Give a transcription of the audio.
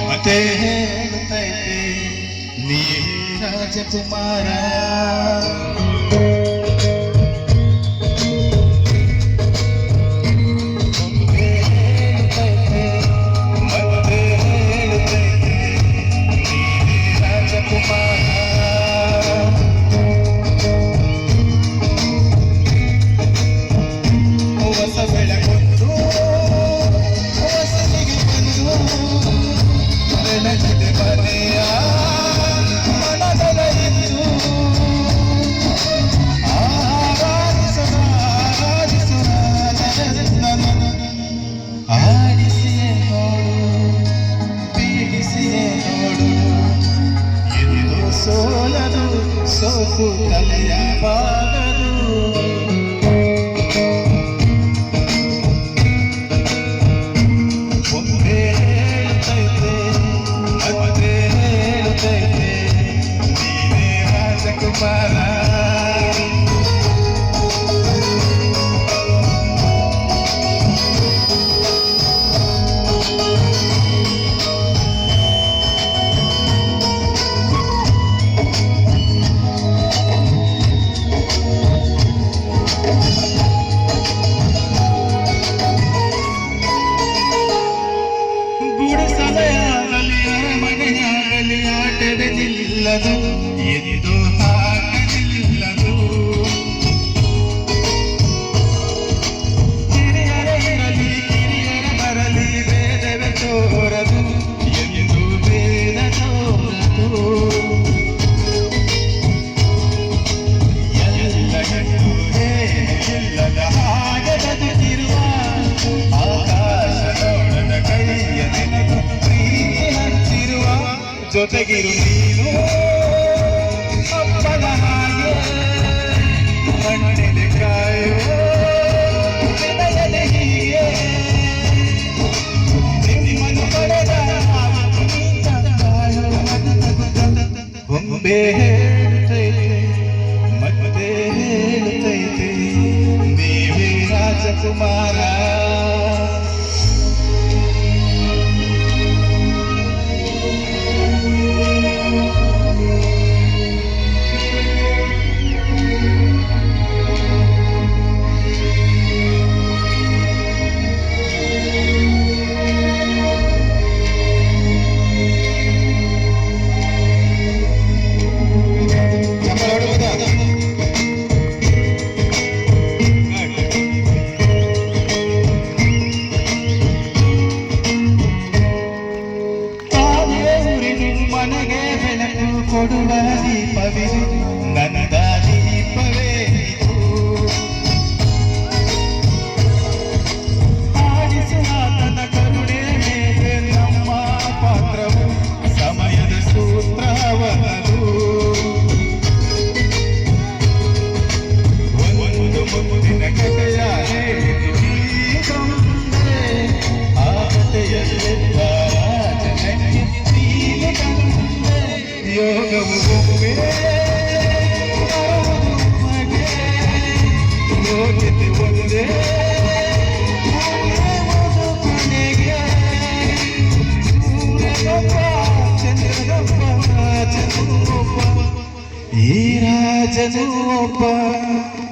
ಮತ್ತೆ ಹೇಳುತ್ತೈತೆ ನೀ ರಾಜಕುಮಾರ ಸೋಕು ತಲೆಯಬಾಗದು ಒಂದೇ ಹೇಳುತ್ತೈತೆ ಅದೇ ಹೇಳುತ್ತೈತೆ ನೀನೇ ರಾಜಕುಮಾರ ತಡೆದಿಲ್ಲದು ಎದ್ದು ಜೊತೆಗಿರು. ನೀನು ಅಪ್ಪನ ಹಾಗೆ. ಮಣ್ಣೆಲೆ ಕಾಯುವ ಬೊಂಬೆ ಹೇಳುತ್ತೈತೆ ಮತ್ತೆ ಹೇಳುತ್ತೈತೆ ದೇವಿ ರಾಜಕುಮಾರ. ಮನೆಗೆ ಬೆಳಕು ಕೊಡುವ ದೀಪವಿದು ನನ್ನ Ira jenuh opah